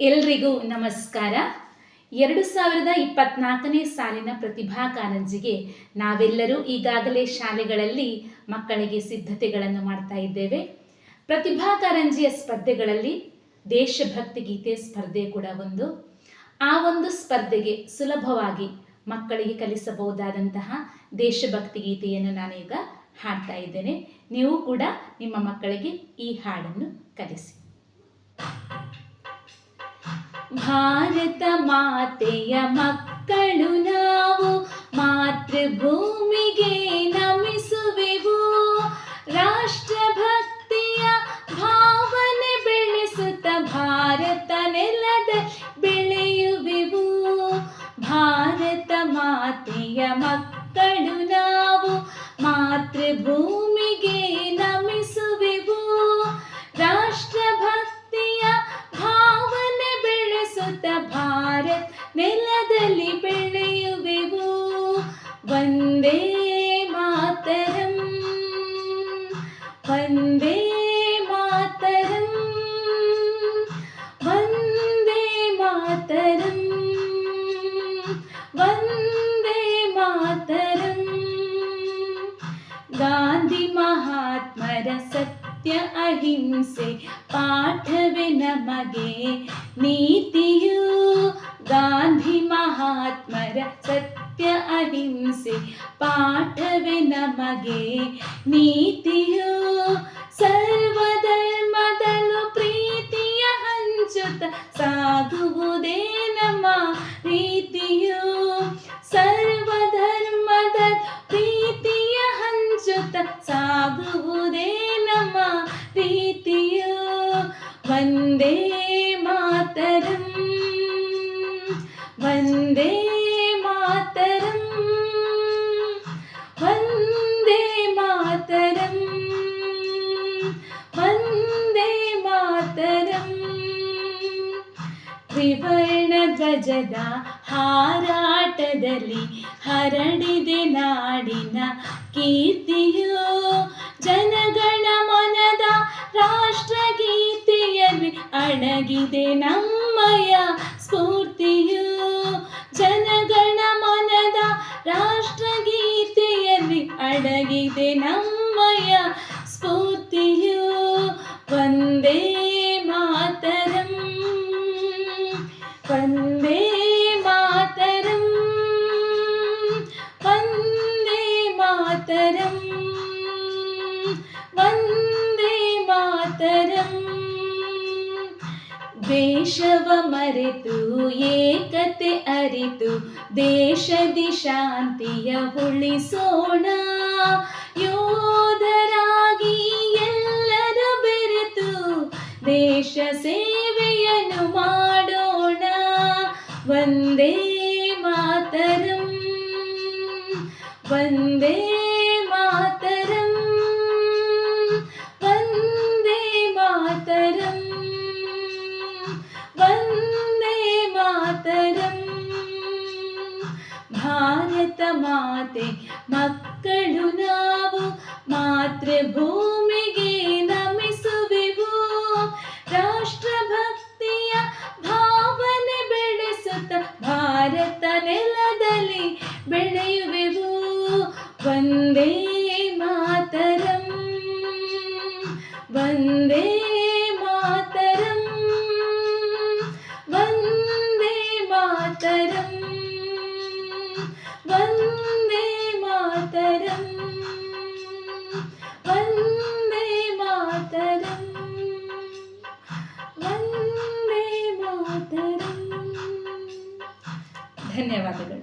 ಎಲ್ರಿಗೂ ನಮಸ್ಕಾರ. ಎರಡು ಸಾವಿರದ ಇಪ್ಪತ್ನಾಲ್ಕನೇ ಸಾಲಿನ ಪ್ರತಿಭಾ ಕಾರಂಜಿಗೆ ನಾವೆಲ್ಲರೂ ಈಗಾಗಲೇ ಶಾಲೆಗಳಲ್ಲಿ ಮಕ್ಕಳಿಗೆ ಸಿದ್ಧತೆಗಳನ್ನು ಮಾಡ್ತಾ ಇದ್ದೇವೆ. ಪ್ರತಿಭಾ ಕಾರಂಜಿಯ ಸ್ಪರ್ಧೆಗಳಲ್ಲಿ ದೇಶಭಕ್ತಿ ಗೀತೆ ಸ್ಪರ್ಧೆ ಕೂಡ ಒಂದು. ಆ ಒಂದು ಸ್ಪರ್ಧೆಗೆ ಸುಲಭವಾಗಿ ಮಕ್ಕಳಿಗೆ ಕಲಿಸಬಹುದಾದಂತಹ ದೇಶಭಕ್ತಿ ಗೀತೆಯನ್ನು ನಾನೀಗ ಹಾಡ್ತಾ ಇದ್ದೇನೆ. ನೀವು ಕೂಡ ನಿಮ್ಮ ಮಕ್ಕಳಿಗೆ ಈ ಹಾಡನ್ನು ಕಲಿಸಿ. ಭಾರತ ಮಾತೆಯ ಮಕ್ಕಳು ನಾವು ಮಾತೃಭೂಮಿಗೆ ನಮಿಸುವೆವು ರಾಷ್ಟ್ರಭಕ್ತಿಯ ಭಾವನೆ ಬೆಳೆಸುತ್ತ ಭಾರತ ನೆಲದ ಬೆಳೆಯುವೆವು ಭಾರತ ಮಾತೆಯ ಮಕ್ಕಳು ನಾವು വന്ദേ മാതരം. വന്ദേ മാതരം. വന്ദേ മാതരം. വന്ദേ മാതരം. ഗാന്ധി മഹാത്മര സത്യ അഹിംസೆ പാഠവെ നമകെ. നീതിയു ഗാന്ധി മഹാത്മര സത്യ ಅಹಿಂಸೆ ಪಾಠವೇ ನಮಗೆ ನೀತಿಯು ಸರ್ವಧರ್ಮದಲ್ಲೂ ಪ್ರೀತಿಯ ಹಂಚುತ್ತ ಸಾಗುವುದೇ ನಮ್ಮ ರೀತಿಯು ಸರ್ವಧರ್ಮದ ಪ್ರೀತಿಯ ಹಂಚುತ್ತ ಸಾಗುವುದೇ ನಮ್ಮ ರೀತಿಯು ವಂದೇ ಮಾತರಂ. ವಂದೇ ಧ್ವಜದ ಹಾರಾಟದಲ್ಲಿ ಹರಡಿದೆ ನಾಡಿನ ಕೀರ್ತಿಯು. ಜನಗಣ ಮನದ ರಾಷ್ಟ್ರಗೀತೆಯಲ್ಲಿ ಅಡಗಿದೆ ನಮ್ಮಯ ಸ್ಫೂರ್ತಿಯು ಮಾತರಂ ವಂದೇ ಮಾತರಂ ದ್ವೇಷವ ಮರೆತು ಏಕತೆ ಅರಿತು ದೇಶದಿ ಶಾಂತಿಯ ಉಳಿಸೋಣ ಯೋಧರಾಗಿ ಎಲ್ಲರೂ ಬೆರೆತು ದೇಶ ಸೇವೆಯನ್ನು ಮಾಡೋಣ ವಂದೇ ಮಾತರಂ ವಂದೇ ಮಾತೆ ಮಕ್ಕಳು ನಾವು ಮಾತೃಭೂಮಿಗೆ ನಮಿಸುವೆವು. ರಾಷ್ಟ್ರಭಕ್ತಿಯ ಭಾವನೆ ಬೆಳೆಸುತ್ತ ಭಾರತ ನೆಲದಲ್ಲಿ ಬೆಳೆಯುವೆವು. ಒಂದೇ ಮಾತರಂ ವಂದೇ धन्यवाद